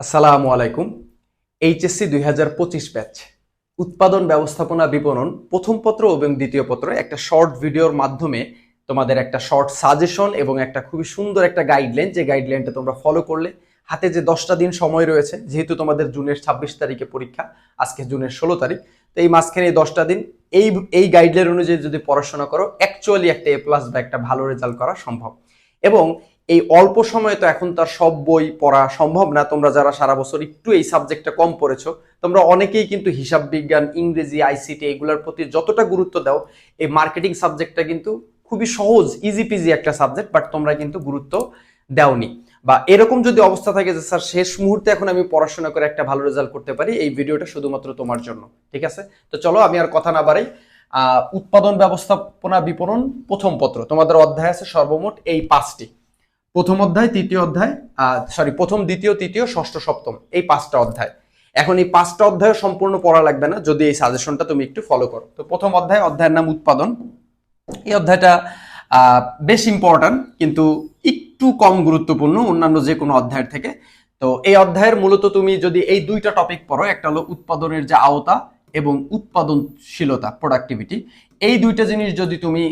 আসসালামু আলাইকুম। এইচএসসি দুই হাজার পঁচিশ ব্যাচ। উৎপাদন, ব্যবস্থাপনা, বিপণন, প্রথম পত্র এবং দ্বিতীয় পত্র একটা শর্ট ভিডিওর মাধ্যমে তোমাদের একটা শর্ট সাজেশন এবং একটা খুবই সুন্দর একটা গাইডলাইন যে গাইডলাইনটা তোমরা ফলো করলে হাতে যে দশটা দিন সময় রয়েছে, যেহেতু তোমাদের জুনের ছাব্বিশ তারিখে পরীক্ষা, আজকে জুনের ষোলো তারিখ, তো এই মাঝখানে এই দশটা দিন এই এই গাইডলাইন অনুযায়ী যদি পড়াশোনা করো অ্যাকচুয়ালি একটা এ প্লাস বা একটা ভালো রেজাল্ট করা সম্ভব। এবং এই অল্প সময়ে তো এখন তার সব বই পড়া সম্ভব না। তোমরা যারা সারা বছর একটু এই সাবজেক্টটা কম পড়েছো, তোমরা অনেকেই কিন্তু হিসাব বিজ্ঞান, ইংরেজি আইসিটি এগুলোর প্রতি যতটা গুরুত্ব দাও, এই মার্কেটিং সাবজেক্টটা কিন্তু খুবই সহজ ইজি পিজি একটা সাবজেক্ট বাট তোমরা কিন্তু গুরুত্ব দাওনি। বা এরকম যদি অবস্থা থাকে যে, স্যার, শেষ মুহূর্তে এখন আমি পড়াশোনা করে একটা ভালো রেজাল্ট করতে পারি, এই ভিডিওটা শুধুমাত্র তোমার জন্য। ঠিক আছে? তো চলো, আমি আর কথা না বাড়াই। উৎপাদন ব্যবস্থাপনা বিপণন প্রথম পত্র, তোমাদের অধ্যায় আছে সর্বমোট এই পাঁচটি। প্রথম অধ্যায়, তৃতীয় অধ্যায় সরি প্রথম, দ্বিতীয়, তৃতীয়, ষষ্ঠ, সপ্তম, এই পাঁচটা অধ্যায়। এখন এই পাঁচটা অধ্যায় সম্পূর্ণ পড়া লাগবে না, যদি এই সাজেশনটা তুমি একটু ফলো করো। তো প্রথম অধ্যায়, অধ্যায়ের নাম উৎপাদন। এই অধ্যায়টা বেশ ইম্পর্ট্যান্ট কিন্তু একটু কম গুরুত্বপূর্ণ অন্যান্য যে কোনো অধ্যায়ের থেকে। তো এই অধ্যায়ের মূলত তুমি যদি এই দুইটা টপিক পড়ো, একটা হলো উৎপাদনের যে আওতা এবং উৎপাদনশীলতা প্রোডাক্টিভিটি এই দুইটা জিনিস যদি তুমি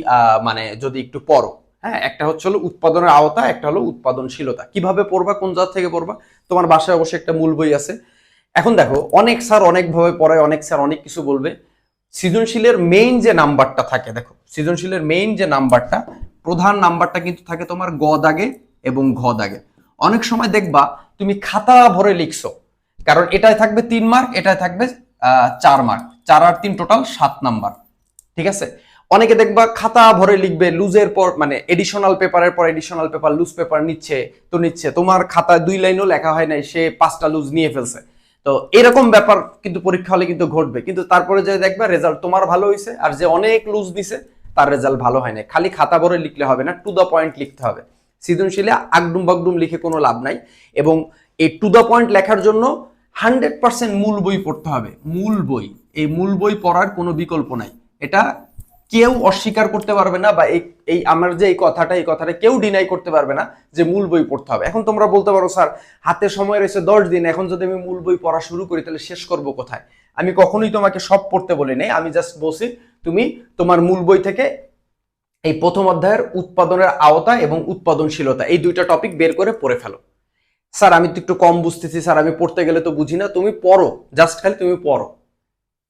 মানে যদি একটু পড়ো হ্যাঁ একটা হচ্ছে হলো উৎপাদনের আওতা, একটা হলো উৎপাদনশীলতা। কীভাবে পড়বা, কোন জাত থেকে পড়বা? তোমার বাসায় অবশ্যই একটা মূল বই আছে। এখন দেখো, অনেক স্যার অনেকভাবে পড়ায়, অনেক স্যার অনেক কিছু বলবে। সৃজনশীলের মেইন যে নাম্বারটা থাকে, দেখো, সৃজনশীলের মেইন যে নাম্বারটা, প্রধান নাম্বারটা কিন্তু থাকে তোমার গ দাগে এবং ঘ দাগে। অনেক সময় দেখবা, তুমি খাতা ভরে লিখছো, কারণ এটায় থাকবে তিন মার্ক এটায় থাকবে চার মার্ক চার আর তিন টোটাল সাত নাম্বার। ঠিক আছে? অনেকে দেখবা খাতা ভরে লিখবে লুজের পর মানে এডিশনাল পেপারের পর এডিশনাল পেপার লুজ পেপার নিচ্ছে, তো নিচ্ছে। তোমার খাতা দুই লাইনও লেখা হয় নাই, সে পাঁচটা লুজ নিয়ে ফেলছে। তো এরকম ব্যাপার কিন্তু পরীক্ষা হলে কিন্তু ঘটবে। কিন্তু তারপরে যে দেখবা রেজাল্ট তোমার ভালো হয়েছে আর যে অনেক লুজ দিছে, তার রেজাল্ট ভালো হয় না খালি খাতা ভরে লিখলে হবে না টু দ্য পয়েন্ট লিখতে হবে। সৃজনশীলে আগডুম বাগডুম লিখে কোনো লাভ নাই। এবং এই টু দ্য পয়েন্ট লেখার জন্য হান্ড্রেড পার্সেন্ট মূল বই পড়তে হবে। মূল বই। এই মূল বই পড়ার কোনো বিকল্প নাই। এটা কেউ অস্বীকার করতে পারবে না বা এই আমার যে এই কথাটা এই কথাটা কেউ ডিনাই করতে পারবে না যে মূল বই পড়তে হবে। এখন তোমরা বলতে পারো, স্যার, হাতে সময় রয়েছে দশ দিন, এখন যদি আমি মূল বই পড়া শুরু করি, তাহলে শেষ করব কোথায়? আমি কখনোই তোমাকে সব পড়তে বলি নাই, আমি জাস্ট বলছি, তুমি তোমার মূল বই থেকে এই প্রথম অধ্যায়ের উৎপাদনের আওতা এবং উৎপাদনশীলতা, এই দুইটা টপিক বের করে পড়ে ফেলো। স্যার, আমি তো একটু কম বুঝতেছি, স্যার, আমি পড়তে গেলে তো বুঝি না, তুমি পড়ো জাস্ট খালি তুমি পড়ো।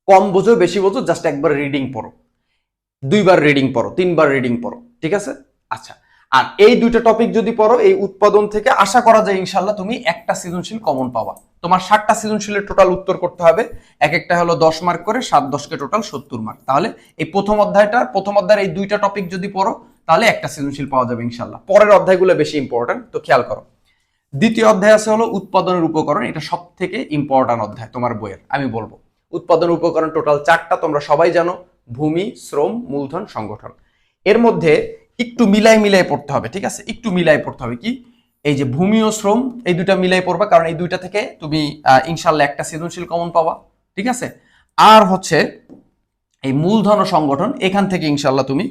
কম বোঝো, বেশি বোঝো জাস্ট একবার রিডিং পড়ো। দুইবার রিডিং পড়ো, তিনবার রিডিং পড়ো, ঠিক আছে? আচ্ছা আর এই দুইটা টপিক যদি পড়ো, এই উৎপাদন থেকে আশা করা যায় ইনশাল্লাহ তুমি একটা সৃজনশীল কমন পাবা। তোমার ষাটটা সৃজনশীলের টোটাল উত্তর করতে হবে, এক একটা হলো দশ মার্ক করে, সাত দশকে টোটাল সত্তর মার্ক তাহলে এই প্রথম অধ্যায়টার প্রথম অধ্যায়ের এই দুইটা টপিক যদি পড়ো, তাহলে একটা সৃজনশীল পাওয়া যাবে ইনশাল্লাহ পরের অধ্যায়গুলো বেশি ইম্পর্টেন্ট তো খেয়াল করো। দ্বিতীয় অধ্যায় আছে হলো উৎপাদনের উপকরণ, এটা সব থেকে ইম্পর্টেন্ট অধ্যায় তোমার বইয়ের, আমি বলব। উৎপাদন উপকরণ টোটাল চারটা, তোমরা সবাই জানো। ভূমি, শ্রম, মূলধন, সংগঠন। এর মধ্যে একটু মিলাই মিলাই পড়তে হবে, ঠিক আছে? একটু মিলাই পড়তে হবে কি? এই যে ভূমি ও শ্রম, এই দুইটা মিলাই পড়বা, কারণ এই দুইটা থেকে তুমি ইনশাল্লাহ একটা সৃজনশীল কমন পাবা, ঠিক আছে? আর হচ্ছে এই মূলধন ও সংগঠন, এখান থেকে ইনশাল্লাহ তুমি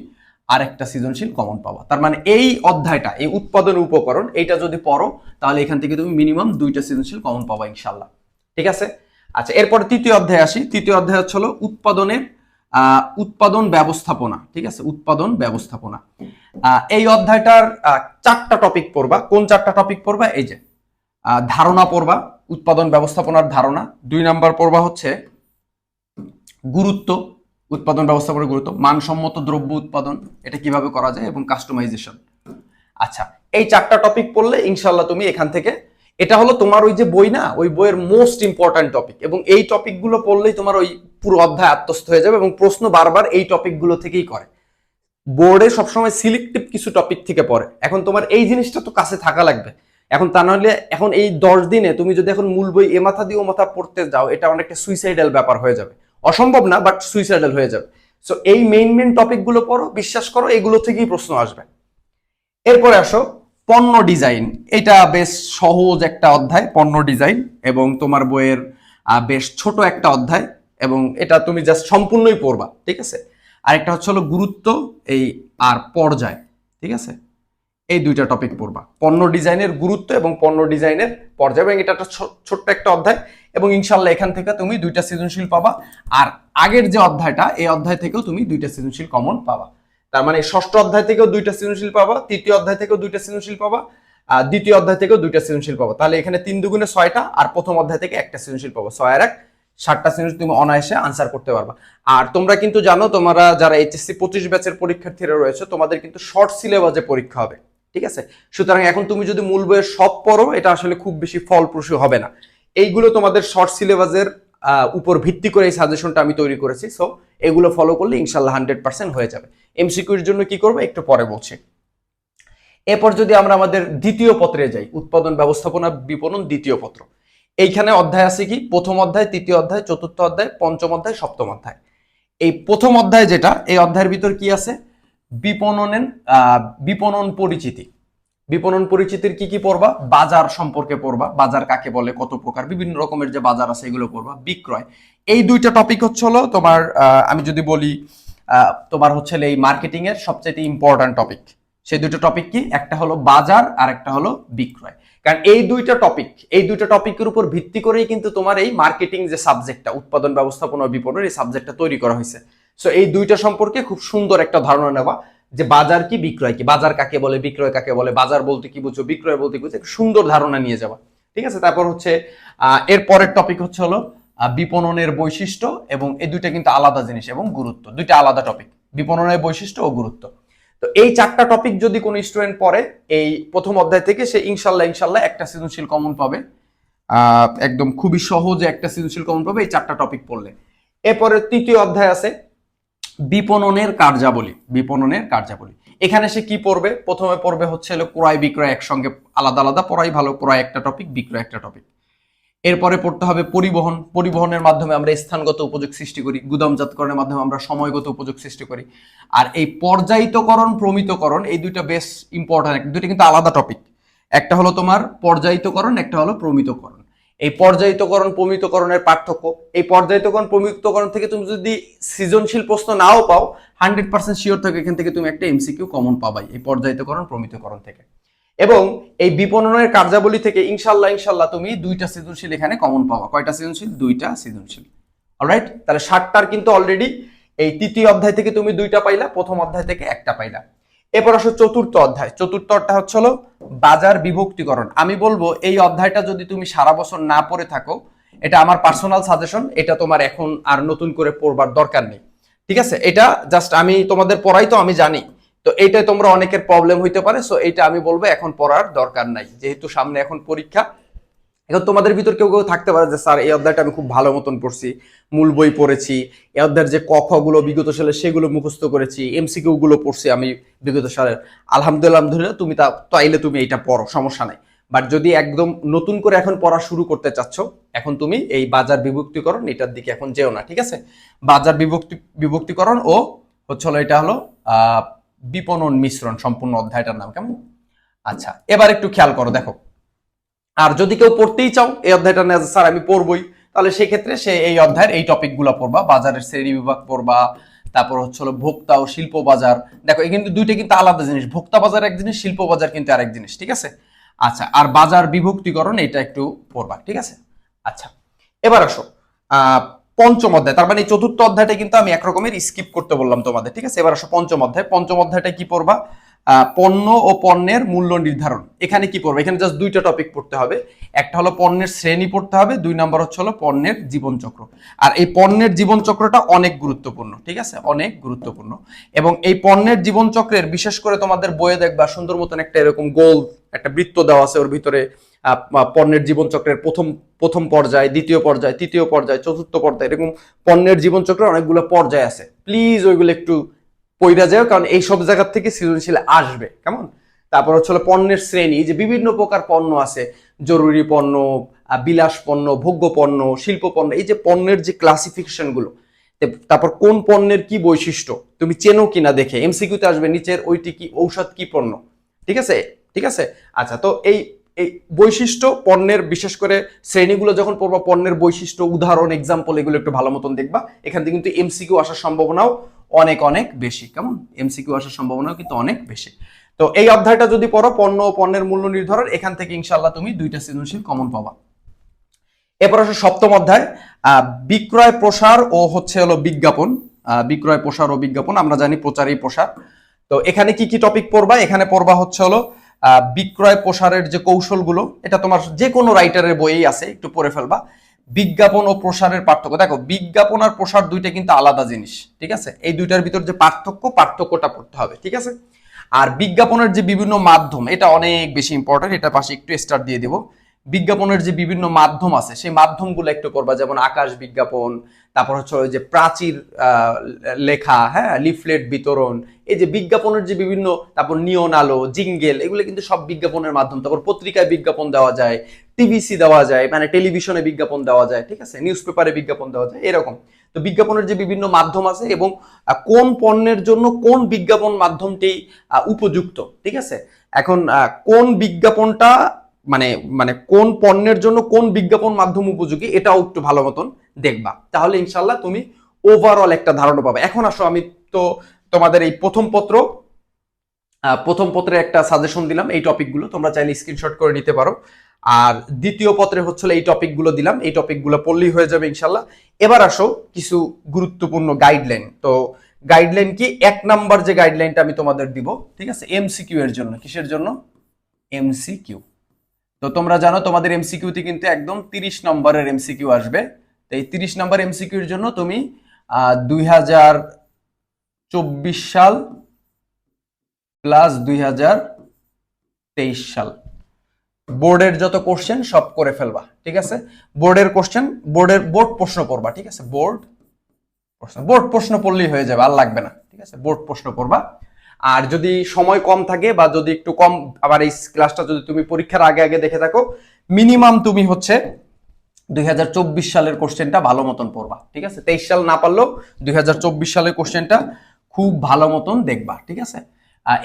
আরেকটা সৃজনশীল কমন পাবা। তার মানে এই অধ্যায়টা, এই উৎপাদন উপকরণ, এইটা যদি পড়ো, তাহলে এখান থেকে তুমি মিনিমাম দুইটা সৃজনশীল কমন পাবা ইনশাল্লাহ ঠিক আছে? আচ্ছা এরপরে তৃতীয় অধ্যায় আসি। তৃতীয় অধ্যায় হচ্ছে হলো উৎপাদনের উৎপাদন ব্যবস্থাপনা, ঠিক আছে? উৎপাদন ব্যবস্থাপনা। এই অধ্যায়টার চারটা টপিক পড়বা। কোন চারটা টপিক পড়বা? এই যে ধারণা পড়বা, উৎপাদন ব্যবস্থাপনার ধারণা। দুই নাম্বার পড়বা হচ্ছে গুরুত্ব, উৎপাদন ব্যবস্থাপনার গুরুত্ব। মানসম্মত দ্রব্য উৎপাদন, এটা কীভাবে করা যায় এবং কাস্টমাইজেশন আচ্ছা এই চারটা টপিক পড়লে ইনশাল্লাহ তুমি এখান থেকে, এটা হলো তোমার ওই যে বই না, ওই বইয়ের মোস্ট ইম্পর্ট্যান্ট টপিক এবং এই টপিকগুলো পড়লেই তোমার ওই পুরো অধ্যায় আত্মস্থ হয়ে যাবে এবং প্রশ্ন বারবার এই টপিকগুলো থেকেই করে। বোর্ডে সবসময় সিলেক্টিভ কিছু টপিক থেকে পড়ে। এখন তোমার এই জিনিসটা তো কাছে থাকা লাগবে। এখন তা নাহলে এখন এই দশ দিনে তুমি যদি এখন মূল বই এ মাথা দিয়ে ও মাথা পড়তে যাও, এটা অনেকটা সুইসাইডাল ব্যাপার হয়ে যাবে। অসম্ভব না বাট সুইসাইডাল হয়ে যাবে। সো এই মেইন মেইন টপিকগুলো পড়ো, বিশ্বাস করো, এগুলো থেকেই প্রশ্ন আসবে। এরপরে আসো, পণ্য ডিজাইন এটা বেশ সহজ একটা অধ্যায়, পণ্য ডিজাইন এবং তোমার বইয়ের বেশ ছোট একটা অধ্যায়। এবং এটা তুমি জাস্ট সম্পূর্ণই পড়বা, ঠিক আছে? আরেকটা হচ্ছে হলো গুরুত্ব, এই আর পর্যায়, ঠিক আছে? এই দুইটা টপিক পড়বা। পণ্য ডিজাইনের গুরুত্ব এবং পণ্য ডিজাইনের পর্যায়, এবং এটা একটা ছোট্ট একটা অধ্যায়, এবং ইনশাল্লাহ এখান থেকে তুমি দুইটা সৃজনশীল পাবা, আর আগের যে অধ্যায়টা, এই অধ্যায় থেকেও তুমি দুইটা সৃজনশীল কমন পাবা। তার মানে ষষ্ঠ অধ্যায় থেকেও দুইটা সৃজনশীল পাবা, তৃতীয় অধ্যায় থেকেও দুইটা সৃজনশীল পাবা, আর দ্বিতীয় অধ্যায় থেকেও দুইটা সৃজনশীল পাবো। তাহলে এখানে তিন দুগুণে ছয়টা, আর প্রথম অধ্যায় থেকে একটা সৃজনশীল পাবো, ছয় আর এক। ষাটটা সৃজনশীল তুমি অনায়াসে আনসার করতে পারবা। আর তোমরা কিন্তু জানো, তোমরা যারা এইচএসসি পঁচিশ ব্যাচের পরীক্ষার্থীরা রয়েছে, তোমাদের কিন্তু শর্ট সিলেবাসে পরীক্ষা হবে, ঠিক আছে? সুতরাং এখন তুমি যদি মূল বইয়ের সব পড়ো, এটা আসলে খুব বেশি ফলপ্রসূ হবে না। এইগুলো তোমাদের শর্ট সিলেবাসের উপর ভিত্তি করে এই সাজেশনটা আমি তৈরি করেছি সো এগুলো ফলো করলে ইনশাল্লাহ হান্ড্রেড পার্সেন্ট হয়ে যাবে। এমসিকিউর জন্য কি করব, একটু পরে বলছি। এরপর যদি আমরা আমাদের দ্বিতীয় পত্রে যাই, উৎপাদন ব্যবস্থাপনা বিপণন দ্বিতীয় পত্র। এইখানে অধ্যায় আছে কি? প্রথম অধ্যায়, তৃতীয় অধ্যায়, চতুর্থ অধ্যায়, পঞ্চম অধ্যায়, সপ্তম অধ্যায়। এই প্রথম অধ্যায় যেটা, এই অধ্যায়ের ভিতর কি আছে? বিপণনের বিপণন পরিচিতি। বিপণন পরিচিতির কি কি পড়বা? বাজার সম্পর্কে পড়বা। বাজার কাকে বলে? কত প্রকার? বিভিন্ন রকমের যে বাজার আছে, এগুলো পড়বা। বিক্রয়। এই দুইটা টপিক হচ্ছে হলো তোমার আমি যদি বলি তোমার হচ্ছে এই মার্কেটিং এর সবচেয়ে ইম্পর্ট্যান্ট টপিক সেই দুটো টপিক কি? একটা হলো বাজার আর একটা হলো বিক্রয়। কারণ এই দুইটা টপিক এই দুইটা টপিকের উপর ভিত্তি করেই কিন্তু তোমার এই মার্কেটিং যে সাবজেক্টটা উৎপাদন ব্যবস্থাপনা বিপণন এই সাবজেক্টটা তৈরি করা হয়েছে। সো এই দুইটা সম্পর্কে খুব সুন্দর একটা ধারণা নেওয়া যে বাজার কি বিক্রয় কি, বাজার কাকে বলে, বিক্রয় কাকে বলে, বাজার বলতে কি বুঝছ বিক্রয় বলতে কি একটা সুন্দর ধারণা নিয়ে যাওয়া। ঠিক আছে? তারপর হচ্ছে এর পরের টপিক হচ্ছে হলো বিপণনের বৈশিষ্ট্য এবং এই দুইটা কিন্তু আলাদা জিনিস এবং গুরুত্ব। দুইটা আলাদা টপিক বিপণনের বৈশিষ্ট্য ও গুরুত্ব। তো এই চারটা টপিক যদি কোনো স্টুডেন্ট পড়ে, এই প্রথম অধ্যায় থেকে সে ইনশাল্লাহ ইনশাল্লাহ একটা সৃজনশীল কমন পাবে। একদম খুবই সহজে একটা সৃজনশীল কমন পাবে এই চারটা টপিক পড়লে। এরপরে তৃতীয় অধ্যায় আছে, বিপণনের কার্যাবলী বিপণনের কার্যাবলী। এখানে সে কি পড়বে? প্রথমে পড়বে হচ্ছে ক্রয় বিক্রয় একসঙ্গে আলাদা আলাদা, পড়াই ভালো, ক্রয় একটা টপিক বিক্রয় একটা টপিক এরপরে পড়তে হবে পরিবহন। পরিবহনের মাধ্যমে আমরা স্থানগত উপযোগ সৃষ্টি করি, গুদামজাতকরণের মাধ্যমে আমরা সময়গত উপযোগ সৃষ্টি করি। আর এই পর্যায়িতকরণ, প্রমিতকরণ, এই দুইটা বেশ ইম্পর্টেন্ট দুইটা কিন্তু আলাদা টপিক একটা হলো তোমার পর্যায়িতকরণ, একটা হলো প্রমিতকরণ। এই পর্যায়িতকরণ, প্রমিতকরণের পার্থক্য, এই পর্যায়িতকরণ, প্রমিতকরণ থেকে তুমি যদি সৃজনশীল প্রশ্ন নাও পাও হান্ড্রেড পার্সেন্ট শিওর থাকে এখান থেকে তুমি একটা এমসিকিউ কমন পাবাই, এই পর্যায়িতকরণ, প্রমিতকরণ থেকে। এবং এই বিপণনের কার্যাবলী থেকে ইনশাল্লাহ ইনশাল্লাহ তুমি দুইটা সৃজনশীল এখানে কমন পাবা। কয়টা সৃজনশীল? দুইটা সৃজনশীল। অলরাইট তাহলে ষাটটার কিন্তু অলরেডি এই তৃতীয় অধ্যায় থেকে তুমি দুইটা পাইলা, প্রথম অধ্যায় থেকে একটা পাইলা। এরপর আসো চতুর্থ অধ্যায়। চতুর্থ চতুর্থটা হচ্ছে হলো বাজার বিভক্তিকরণ। আমি বলব, এই অধ্যায়টা যদি তুমি সারা বছর না পড়ে থাকো, এটা আমার পার্সোনাল সাজেশন এটা তোমার এখন আর নতুন করে পড়বার দরকার নেই। ঠিক আছে? এটা জাস্ট আমি তোমাদের পড়াই তো আমি জানি। তো এইটাই তোমরা অনেকের প্রবলেম হইতে পারে সো এইটা আমি বলব এখন পড়ার দরকার নাই, যেহেতু সামনে এখন পরীক্ষা। এখন তোমাদের ভিতর কেউ কেউ থাকতে পারে যে, স্যার, এই অধ্যায়টা আমি খুব ভালো মতন পড়ছি, মূল বই পড়েছি, এই অধ্যায়ের যে ক, খ বিগত সালে সেগুলো মুখস্থ করেছি এমসিকিউ গুলো পড়ছি আমি বিগত সালের। আলহামদুলিল্লাহ আলহামদুলিল্লাহ, তুমি তা তাইলে তুমি এটা পড়ো, সমস্যা নাই। বাট যদি একদম নতুন করে এখন পড়া শুরু করতে চাচ্ছ, এখন তুমি এই বাজার বিভক্তিকরণ, এটার দিকে এখন যেও না, ঠিক আছে? বাজার বিভক্তি, বিভক্তিকরণ ও হচ্ছে হলো, এটা হলো বিপণন মিশ্রণ, সম্পূর্ণ অধ্যায়টার নাম কেমন? আচ্ছা এবার একটু খেয়াল করো, দেখো। আর যদি কেউ পড়তেই চাও, এই অধ্যায়টা না স্যার আমি পড়বই, তাহলে সেক্ষেত্রে সে এই অধ্যায়ের এই টপিকগুলো পড়বা, বাজারের শ্রেণি বিভাগ পড়বা, তারপর হচ্ছে হলো ভোক্তা ও শিল্প বাজার। দেখো, এই কিন্তু দুইটা কিন্তু আলাদা জিনিস, ভোক্তা বাজার এক জিনিস, শিল্প বাজার কিন্তু আরেক জিনিস, ঠিক আছে? আচ্ছা আর বাজার বিভক্তিকরণ, এটা একটু পড়বা, ঠিক আছে? আচ্ছা এবার আসো। পঞ্চম অধ্যায়। তার মানে চতুর্থ অধ্যায়টা কিন্তু আমি একরকমের স্কিপ করতে বললাম তোমাদের, ঠিক আছে? এবার আসো পঞ্চম অধ্যায়। পঞ্চম অধ্যায়টা কি পড়বা? পণ্য ও পণ্যের মূল্য নির্ধারণ। এখানে কি পড়বে? এখানে জাস্ট দুইটা টপিক পড়তে হবে। একটা হলো পণ্যের শ্রেণি পড়তে হবে, দুই নম্বর হচ্ছে হলো পণ্যের জীবনচক্র। আর এই পণ্যের জীবনচক্রটা অনেক গুরুত্বপূর্ণ, ঠিক আছে? অনেক গুরুত্বপূর্ণ। এবং এই পণ্যের জীবনচক্রের, বিশেষ করে তোমাদের বইয়ে দেখবা, সুন্দর মতন একটা এরকম গোল, একটা বৃত্ত দেওয়া আছে ওর ভিতরে। পণ্যের জীবনচক্রের প্রথম প্রথম পর্যায়, দ্বিতীয় পর্যায়, তৃতীয় পর্যায়, চতুর্থ পর্যায়, এরকম পণ্যের জীবনচক্রের অনেকগুলো পর্যায় আছে। প্লিজ ওইগুলো একটু পইরা যায় কারণ এই সব জায়গার থেকে সৃজনশীল আসবে, কেমন? তারপর হচ্ছে হলো পণ্যের শ্রেণি যে বিভিন্ন প্রকার পণ্য আছে, জরুরি পণ্য বিলাস পণ্য, ভোগ্য পণ্য, শিল্প পণ্য, এই যে পণ্যের যে ক্লাসিফিকেশনগুলো তারপর কোন পণ্যের কি বৈশিষ্ট্য, তুমি চেনো কিনা দেখে এমসিকিউতে আসবে, নিচের ওইটি কি, ঔষধ কি পণ্য, ঠিক আছে? ঠিক আছে? আচ্ছা তো এই এই বৈশিষ্ট্য পণ্যের, বিশেষ করে শ্রেণীগুলো যখন পড়বা, পণ্যের বৈশিষ্ট্য, উদাহরণ এক্সাম্পল এগুলো একটু ভালো মতন দেখবা। এখান থেকে কিন্তু এমসিকিউ আসার সম্ভাবনাও অনেক অনেক বেশি। কেমন? এমসিকিউ আসার সম্ভাবনাও কিন্তু অনেক বেশি। তো এই অধ্যায়টা যদি পড়ো, পণ্য ও পণ্যের মূল্য নির্ধারণ, এখান থেকে ইনশাল্লাহ তুমি দুইটা সৃজনশীল কমন পাবা। এরপর আসো সপ্তম অধ্যায় বিক্রয়, প্রসার ও হচ্ছে হলো বিজ্ঞাপন। বিক্রয়, প্রসার ও বিজ্ঞাপন, আমরা জানি প্রচারই প্রসার। তো এখানে কি কি টপিক পড়বা? এখানে পড়বা হচ্ছে হলো বিক্রয় প্রসারের যে কৌশলগুলো, এটা তোমার যে কোনো রাইটারের বইয়েই আছে, একটু পড়ে ফেলবা। বিজ্ঞাপন ও প্রসারের পার্থক্য, দেখো, বিজ্ঞাপন আর প্রসার দুইটা কিন্তু আলাদা জিনিস, ঠিক আছে? এই দুইটার ভিতর যে পার্থক্য, পার্থক্যটা পড়তে হবে, ঠিক আছে? আর বিজ্ঞাপনের যে বিভিন্ন মাধ্যম, এটা অনেক বেশি ইম্পর্টেন্ট এটা পাশে একটু স্টার্ট দিয়ে দেবো। বিজ্ঞাপনের যে বিভিন্ন মাধ্যম আছে, সেই মাধ্যমগুলো একটু করবা, যেমন আকাশ বিজ্ঞাপন, তারপর হচ্ছে ওই যে প্রাচীর লেখা হ্যাঁ লিফলেট বিতরণ, এই যে বিজ্ঞাপনের যে বিভিন্ন, তারপর নিয়ন আলো, জিঙ্গেল, এগুলো কিন্তু সব বিজ্ঞাপনের মাধ্যম। তারপর পত্রিকায় বিজ্ঞাপন দেওয়া যায়, টিভিসি দেওয়া যায় মানে টেলিভিশনে বিজ্ঞাপন দেওয়া যায়, ঠিক আছে? নিউজ পেপারে বিজ্ঞাপন দেওয়া যায়, এরকম। তো বিজ্ঞাপনের যে বিভিন্ন মাধ্যম আছে এবং কোন পণ্যের জন্য কোন বিজ্ঞাপন মাধ্যমটি উপযুক্ত, ঠিক আছে? এখন কোন বিজ্ঞাপনটা মানে মানে কোন পণ্যের জন্য কোন বিজ্ঞাপন মাধ্যম উপযোগী, এটাও একটু ভালো মতন দেখবা। তাহলে ইনশাল্লাহ তুমি ওভারঅল একটা ধারণা পাবে। এখন আসো, আমি তো তোমাদের এই প্রথম পত্র প্রথম পত্রে একটা সাজেশন দিলাম, এই টপিকগুলো তোমরা চাইলে স্ক্রিনশট করে নিতে পারো। আর দ্বিতীয় পত্রে হচ্ছে এই টপিকগুলো দিলাম, এই টপিকগুলো পড়লেই হয়ে যাবে ইনশাল্লাহ এবার আসো, কিছু গুরুত্বপূর্ণ গাইডলাইন তো গাইডলাইন কি? এক নাম্বার যে গাইডলাইনটা আমি তোমাদের দিব, ঠিক আছে? এমসিকিউ এর জন্য। কিসের জন্য? এমসিকিউ তো তোমরা জানো, তোমাদের এমসিকিউতে কিন্তু একদম তিরিশ নম্বরের এমসিকিউ আসবে। তো এই তিরিশ নম্বর এমসিকিউর জন্য তুমি দুই হাজার চব্বিশ সাল প্লাস দুই হাজার তেইশ সাল। বোর্ডের যত কোশ্চেন সব করে ফেলবা, ঠিক আছে? বোর্ডের কোশ্চেন বোর্ডের, বোর্ড প্রশ্ন পড়বা, ঠিক আছে? বোর্ড প্রশ্ন বোর্ড প্রশ্ন পড়লেই হয়ে যাবে, আর লাগবে না, ঠিক আছে? বোর্ড প্রশ্ন পড়বা। আর যদি সময় কম থাকে বা যদি একটু কম, আবার এই ক্লাসটা যদি তুমি পরীক্ষার আগে আগে দেখে থাকো মিনিমাম তুমি হচ্ছে দুই হাজার চব্বিশ সালের কোশ্চেনটা ভালো মতন পড়বা, ঠিক আছে? তেইশ সাল না পারলেও দুই সালের কোশ্চেনটা খুব ভালো মতন দেখবা, ঠিক আছে?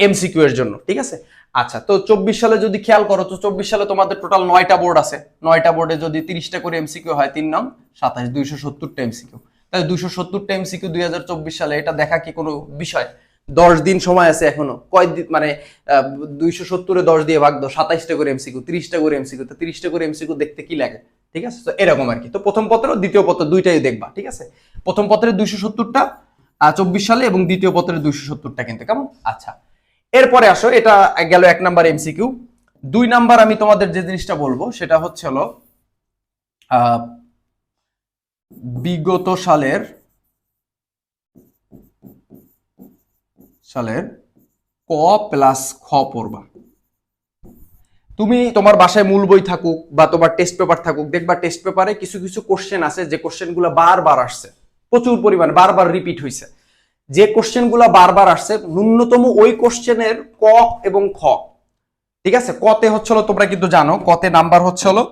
এমসিকিউ এর জন্য, ঠিক আছে? আচ্ছা তো চব্বিশ সালে যদি খেয়াল করো, তো চব্বিশ সালে তোমাদের টোটাল নয়টা বোর্ড আছে। নয়টা বোর্ডে যদি তিরিশটা করে এমসিকিউ হয়, তিন নং, সাতাশ, দুইশো সত্তরটা এমসিকিউ তাহলে দুইশো সত্তরটা এমসিকিউ দুই হাজার চব্বিশ সালে, এটা দেখা কি কোনো বিষয়? দশ দিন সময় আছে এখনও। কয় দিন মানে দুইশো সত্তরে দশ দিয়ে ভাগ দো সাতাইশটা করে এমসিকিউ তিরিশটা করে এমসিকিউ তো তিরিশটা করে এমসিকিউ দেখতে কি লাগে? ঠিক আছে? তো এরকম আর কি। তো প্রথম পত্র, দ্বিতীয় পত্র দুইটাই দেখবা, ঠিক আছে? প্রথম পত্রের দুইশো সত্তরটা চব্বিশ সালে এবং দ্বিতীয় পত্রের দুইশো সত্তরটা কিন্তু, কেমন? আচ্ছা। এরপরে আসো, এটা গেল এক নাম্বার এমসিকিউ দুই নাম্বার আমি তোমাদের যে জিনিসটা বলব, সেটা হচ্ছে হলো বিগত সালের সালের ক প্লাস খ পড়বা। তুমি তোমার বাসায় মূল বই থাকুক বা তোমার টেস্ট পেপার থাকুক, দেখবা টেস্ট পেপারে কিছু কিছু কোশ্চেন আছে, যে কোশ্চেনগুলো বারবার আসছে। প্রচুর পরিমাণে, বারবার রিপিট হয়েছে যে কোশ্চেনগুলো বারবার আসছে, ন্যূনতম ওই কোশ্চেনের ক এবং খ। ঠিক আছে? কতে হলো, তোমরা কিন্তু জানো, কতে নাম্বার হচ্ছে হলো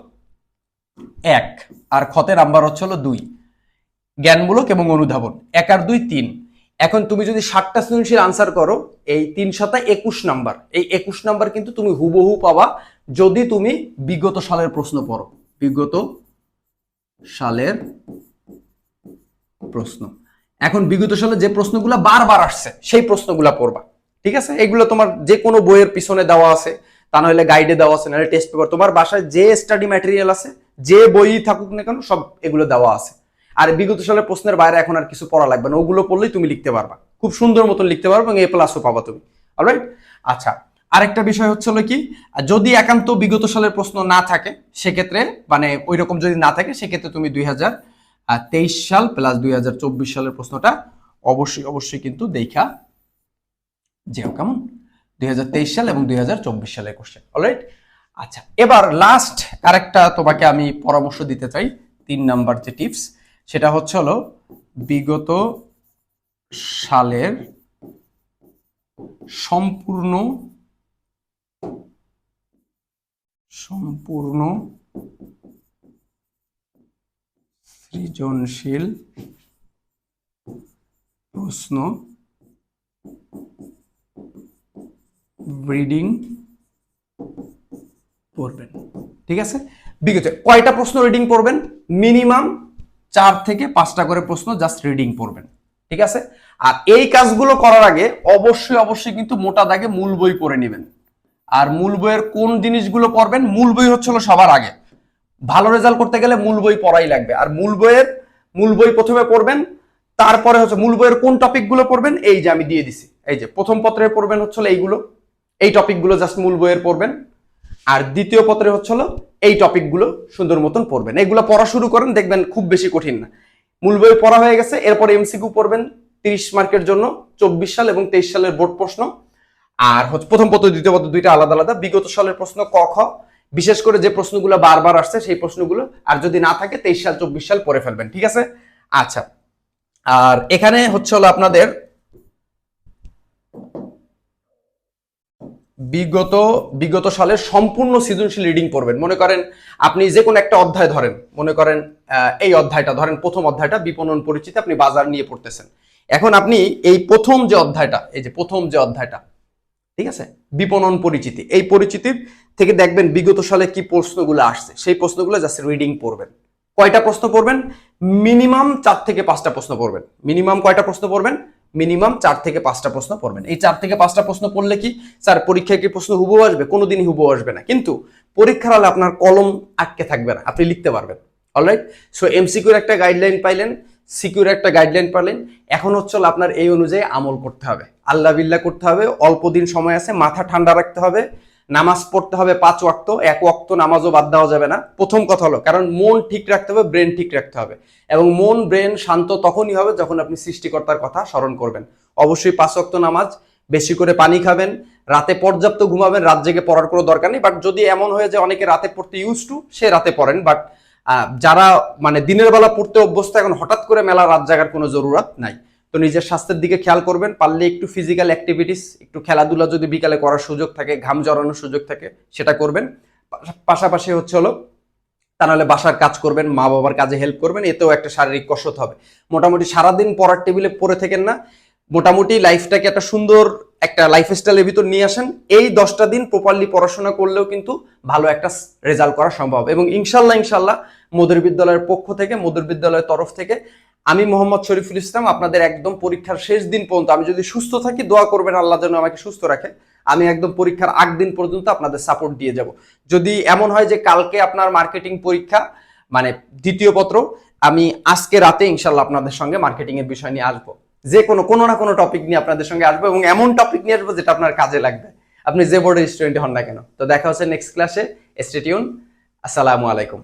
এক, আর খতে নাম্বার হচ্ছে হলো দুই। জ্ঞানমূলক এবং অনুধাবন, এক আর দুই, তিন। এখন তুমি যদি ষাটটা সৃজনশীল আনসার করো, এই তিন সাতা একুশ নাম্বার, এই একুশ নাম্বার কিন্তু তুমি হুবহু পাবা যদি তুমি বিগত সালের প্রশ্ন পড়ো। বিগত সালের প্রশ্ন। এখন বিগত সালে যে প্রশ্নগুলো বারবার আসছে, সেই প্রশ্নগুলো পড়বা। ঠিক আছে? এগুলো তোমার যে কোনো বইয়ের পিছনে দেওয়া আছে, তা নাহলে গাইডে দেওয়া আছে, নাহলে টেস্ট পেপার তোমার বাসায় যে স্টাডি ম্যাটেরিয়াল আছে, যে বই থাকুক না কেন, সব এগুলো দেওয়া আছে। আর বিগত সালের প্রশ্নের বাইরে এখন আর কিছু পড়া লাগবে না। ওগুলো পড়লেই তুমি লিখতে পারবা। খুব সুন্দর মতন লিখতে পারবা এবং এ প্লাসও পাবা তুমি। অলরাইট আচ্ছা আরেকটা বিষয় হচ্ছে হলো কি, যদি একান্ত বিগত সালের প্রশ্ন না থাকে, সেক্ষেত্রে মানে ওই রকম যদি না থাকে, সেক্ষেত্রে তুমি দুই হাজার তেইশ সাল প্লাস দুই হাজার চব্বিশ সালের প্রশ্নটা অবশ্যই অবশ্যই কিন্তু দেখা যেও। কেমন? দুই হাজার তেইশ সাল এবং দুই হাজার চব্বিশ সালের কোশ্চেন অলরাইট আচ্ছা এবার লাস্ট আরেকটা তোমাকে আমি পরামর্শ দিতে চাই, তিন নাম্বার যে টিপস সেটা হচ্ছে হলো বিগত সালের সম্পূর্ণ সম্পূর্ণ সৃজনশীল প্রশ্ন রিডিং পড়বেন ঠিক আছে? বিগত কয়টা প্রশ্ন রিডিং পড়বেন মিনিমাম চার থেকে পাঁচটা করে প্রশ্ন জাস্ট রিডিং পড়বেন, ঠিক আছে? আর এই কাজগুলো করার আগে অবশ্যই অবশ্যই কিন্তু মোটা দাগে মূল বই পড়ে নেবেন। আর মূল বইয়ের কোন জিনিসগুলো পড়বেন? মূল বই হচ্ছিল সবার আগে। ভালো রেজাল্ট করতে গেলে মূল বই পড়াই লাগবে। আর মূল বইয়ের, মূল বই প্রথমে পড়বেন, তারপরে হচ্ছে মূল বইয়ের কোন টপিকগুলো পড়বেন? এই যে আমি দিয়ে দিছি। এই যে প্রথম পত্রে পড়বেন হচ্ছিল এইগুলো। এই টপিকগুলো জাস্ট মূল বইয়ের পড়বেন। আর দ্বিতীয় পত্রে হচ্ছিল এই টপিকগুলো সুন্দর মতন পড়বেন। এগুলো পড়া শুরু করেন, দেখবেন খুব বেশি কঠিন না। মূল বই পড়া হয়ে গেছে, এরপর এমসিকিউ পড়বেন, তিরিশ মার্কের জন্য, চব্বিশ সাল এবং তেইশ সালের বোর্ড প্রশ্ন। আর হচ্ছে প্রথম পত্র, দ্বিতীয় পত্র দুইটা আলাদা আলাদা। বিগত সালের প্রশ্ন ক, খ। বিশেষ করে যে প্রশ্নগুলো বারবার আসছে, সেই প্রশ্নগুলো আর যদি না থাকে, তেইশ সাল, চব্বিশ সাল পরে ফেলবেন, ঠিক আছে? আচ্ছা আর এখানে হচ্ছে হলো আপনাদের বিগত বিগত সালের সম্পূর্ণ সৃজনশীল রিডিং পড়বেন। মনে করেন আপনি যে কোনো একটা অধ্যায় ধরেন, মনে করেন এই অধ্যায়টা, ধরেন প্রথম অধ্যায়টা বিপণন পরিচিতি আপনি বাজার নিয়ে পড়তেছেন। এখন আপনি এই প্রথম যে অধ্যায়টা, এই যে প্রথম যে অধ্যায়টা, ঠিক আছে? বিপণন পরিচিতি, এই পরিচিতির থেকে দেখবেন বিগত সালে কি প্রশ্নগুলো আসছে। সেই প্রশ্নগুলো জাস্ট রিডিং পড়বেন। কয়টা প্রশ্ন পড়বেন? মিনিমাম চার থেকে পাঁচটা প্রশ্ন পড়বেন। মিনিমাম কয়টা প্রশ্ন পড়বেন? মিনিমাম চার থেকে পাঁচটা প্রশ্ন পড়বেন। এই চার থেকে পাঁচটা প্রশ্ন পড়লে কি? স্যার, পরীক্ষায় কি প্রশ্ন হুবু আসবে? কোনোদিনই হুবু আসবে না। কিন্তু পরীক্ষার হলে আপনার কলম আটকে থাকবে না। আপনি লিখতে পারবেন। অলরাইট সো এমসিকিউর একটা গাইডলাইন পাইলেন সিকিউর একটা গাইডলাইন পাইলেন। এখন হচ্ছে আপনার এই অনুযায়ী আমল করতে হবে। আল্লাহ বিল্লাহ করতে হবে, অল্প দিন সময় আছে, মাথা ঠান্ডা রাখতে হবে। নামাজ পড়তে হবে পাঁচ ওয়াক্ত, এক ওয়াক্ত নামাজও বাদ দেওয়া যাবে না। প্রথম কথা হলো, কারণ মন ঠিক রাখতে হবে, ব্রেন ঠিক রাখতে হবে। এবং মন, ব্রেন শান্ত তখনই হবে যখন আপনি সৃষ্টিকর্তার কথা স্মরণ করবেন। অবশ্যই পাঁচ ওয়াক্ত নামাজ, বেশি করে পানি খাবেন, রাতে পর্যাপ্ত ঘুমাবেন, রাত জেগে পড়ার কোনো দরকার নেই। বাট যদি এমন হয়ে যে অনেকে রাতে পড়তে ইউজ টু সে রাতে পড়েন। বাট যারা মানে দিনের বেলা পড়তে অভ্যস্ত, এখন হঠাৎ করে মেলা রাত জাগার কোনো জরুরত নাই। তো নিজের স্বাস্থ্যের দিকে খেয়াল করবেন, পারলে একটু ফিজিক্যাল অ্যাক্টিভিটিস একটু খেলাধুলা যদি বিকালে করার সুযোগ থাকে, ঘাম জড়ানোর সুযোগ থাকে, সেটা করবেন। পাশাপাশি হচ্ছে হলো, তা নাহলে বাসার কাজ করবেন মা বাবার কাজে হেল্প করবেন, এতেও একটা শারীরিক কসরত হবে। মোটামুটি সারাদিন পড়ার টেবিলে পড়ে থাকেন না, মোটামুটি লাইফটাকে একটা সুন্দর একটা লাইফস্টাইলের ভিতর নিয়ে আসেন। এই দশটা দিন প্রপারলি পড়াশোনা করলেও কিন্তু ভালো একটা রেজাল্ট করা সম্ভব এবং ইনশাল্লাহ ইনশাল্লাহ মধুর বিদ্যালয়ের পক্ষ থেকে মধুর বিদ্যালয়ের তরফ থেকে আমি মোহাম্মদ শরীফুল ইসলাম, আপনাদের একদম পরীক্ষার শেষ দিন পর্যন্ত আমি যদি সুস্থ থাকি, দোয়া করবেন আল্লাহ যেন আমাকে সুস্থ রাখে। আমি একদম পরীক্ষার আগ দিন পর্যন্ত আপনাদের সাপোর্ট দিয়ে যাব। যদি এমন হয় যে কালকে আপনার মার্কেটিং পরীক্ষা মানে দ্বিতীয় পত্র, আমি আজকে রাতে ইনশাল্লাহ আপনাদের সঙ্গে মার্কেটিং এর বিষয় নিয়ে আসব। যে কোনো কোনো না কোনো টপিক নিয়ে আপনাদের সঙ্গে আসব এবং এমন টপিক নিয়ে আসব যেটা আপনার কাজে লাগবে। আপনি যে বোর্ডের স্টুডেন্ট হন না কেন। তো দেখা হচ্ছে নেক্সট ক্লাসে স্টেটিউন আসসালামু আলাইকুম।